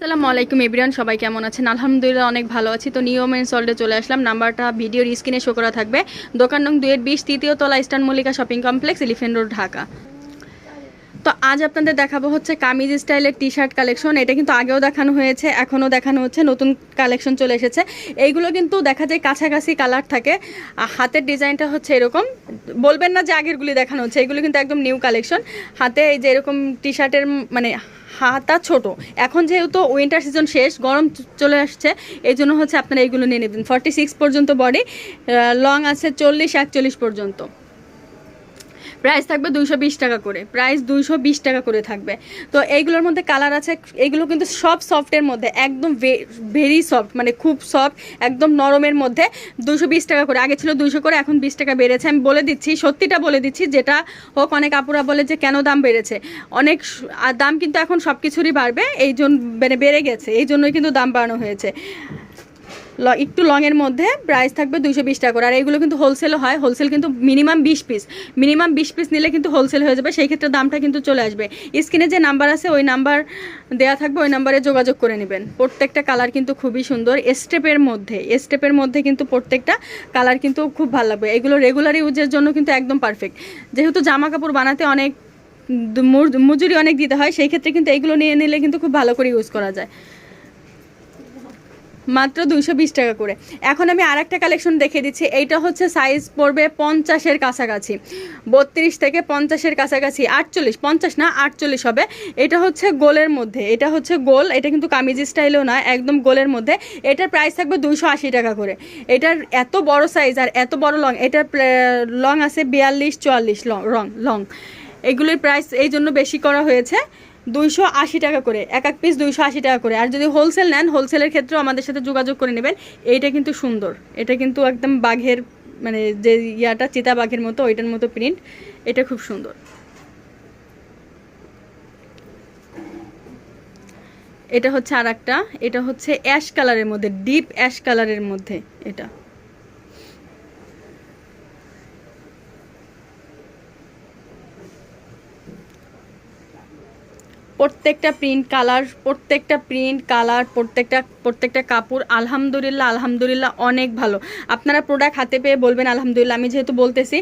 আসসালামু আলাইকুম এভরিওয়ান, সবাই কেমন আছেন? আলহামদুলিল্লাহ অনেক ভালো আছি। তো নিয়ম এন্ড সল্টে চলে আসলাম। নাম্বারটা ভিডিওর স্ক্রিনে শো করা থাকবে। দোকান নং দুয়ের বিশ, তৃতীয় তলা eastern Mallika shopping complex elephant road Dhaka. তো আজ আপনাদের দেখাবো হচ্ছে কামিজ স্টাইলের টি শার্ট কালেকশন এটা কিন্তু আগেও দেখানো হয়েছে, এখনও দেখানো হচ্ছে, নতুন কালেকশন চলে এসেছে। এইগুলো কিন্তু দেখা যায় কাছাকাছি কালার থাকে। হাতের ডিজাইনটা হচ্ছে এরকম। বলবেন না যে আগেরগুলি দেখানো হচ্ছে, এগুলো কিন্তু একদম নিউ কালেকশন হাতে এই যে এরকম টি শার্টের মানে হাতা ছোট। এখন যেহেতু উইন্টার সিজন শেষ, গরম চলে আসছে এই জন্য হচ্ছে আপনারা এইগুলো নিয়ে নেবেন। ফর্টি সিক্স পর্যন্ত বডি লং আছে চল্লিশ, একচল্লিশ পর্যন্ত। প্রাইস থাকবে দুইশো বিশ টাকা করে। প্রাইস দুইশো বিশ টাকা করে থাকবে। তো এইগুলোর মধ্যে কালার আছে এইগুলো কিন্তু সব সফটের মধ্যে, একদম ভেরি সফট মানে খুব সফট একদম নরমের মধ্যে দুশো টাকা করে। আগে ছিল দুইশো করে, এখন বিশ টাকা বেড়েছে। আমি বলে দিচ্ছি, সত্যিটা বলে দিচ্ছি, যেটা হোক, অনেক আপুরা বলে যে কেন দাম বেড়েছে। অনেক দাম কিন্তু এখন সব কিছুরই বাড়বে, এই জন্য মানে বেড়ে গেছে, এই জন্যই কিন্তু দাম বাড়ানো হয়েছে। একটু লংয়ের মধ্যে প্রাইস থাকবে দুশো বিশ টাকা করে। আর এগুলো কিন্তু হোলসেলও হয়। হোলসেল কিন্তু মিনিমাম বিশ পিস মিনিমাম বিশ পিস নিলে কিন্তু হোলসেল হয়ে যাবে। সেই ক্ষেত্রে দামটা কিন্তু চলে আসবে। স্ক্রিনে যে নাম্বার আছে, ওই নাম্বার দেওয়া থাকবে। ওই নাম্বারে যোগাযোগ করে নেবেন। প্রত্যেকটা কালার কিন্তু খুবই সুন্দর। স্টেপের মধ্যে। স্টেপের মধ্যে কিন্তু প্রত্যেকটা কালার কিন্তু খুব ভালো লাগবে। এগুলো রেগুলার ইউজের জন্য কিন্তু একদম পারফেক্ট যেহেতু জামা কাপড় বানাতে অনেক মজুরি অনেক দিতে হয়, সেই ক্ষেত্রে কিন্তু এগুলো নিয়ে নিলে কিন্তু খুব ভালো করে ইউজ করা যায়। মাত্র দুইশো বিশ টাকা করে। এখন আমি আর একটা কালেকশন দেখে দিচ্ছি। এইটা হচ্ছে সাইজ পড়বে পঞ্চাশের কাছাকাছি। বত্রিশ থেকে পঞ্চাশের কাছাকাছি। আটচল্লিশ, পঞ্চাশ না, আটচল্লিশ হবে। এটা হচ্ছে গোলের মধ্যে। এটা হচ্ছে গোল। এটা কিন্তু কামিজ স্টাইলও না একদম গোলের মধ্যে। এটার প্রাইস থাকবে দুইশো আশি টাকা করে। এটার এত বড় সাইজ আর এত বড় লং এটার লং আছে বিয়াল্লিশ, চুয়াল্লিশ লং রং লং এগুলির প্রাইস এই জন্য বেশি করা হয়েছে। দুইশো আশি টাকা করে, এক এক পিস দুইশো আশি টাকা করে। আর যদি হোলসেল নেন হোলসেলের ক্ষেত্রেও আমাদের সাথে যোগাযোগ করে নেবেন। এইটা কিন্তু সুন্দর। এটা কিন্তু একদম বাঘের মানে যে ইয়াটা, চিতা বাঘের মতো, ওইটার মতো প্রিন্ট এটা খুব সুন্দর। এটা হচ্ছে আর এটা হচ্ছে অ্যাশ কালারের মধ্যে ডিপ অ্যাশ কালারের মধ্যে এটা। প্রত্যেকটা প্রিন্ট কালার প্রত্যেকটা প্রিন্ট কালার প্রত্যেকটা প্রত্যেকটা কাপড়, আলহামদুলিল্লাহ আলহামদুলিল্লাহ, অনেক ভালো। আপনারা প্রোডাক্ট হাতে পেয়ে বলবেন, আলহামদুলিল্লাহ, আমি যেহেতু বলতেছি,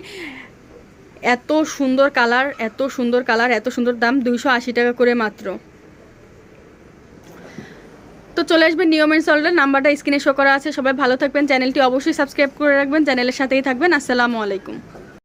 এত সুন্দর কালার এত সুন্দর কালার এত সুন্দর দাম, দুইশো আশি টাকা করে মাত্র। তো চলে আসবেন নিয়ম নিয়মের সল্টের নাম্বারটা স্ক্রিনে শো করা আছে, সবাই ভালো থাকবেন, চ্যানেলটি অবশ্যই সাবস্ক্রাইব করে রাখবেন, চ্যানেলের সাথেই থাকবেন, আসসালামু আলাইকুম।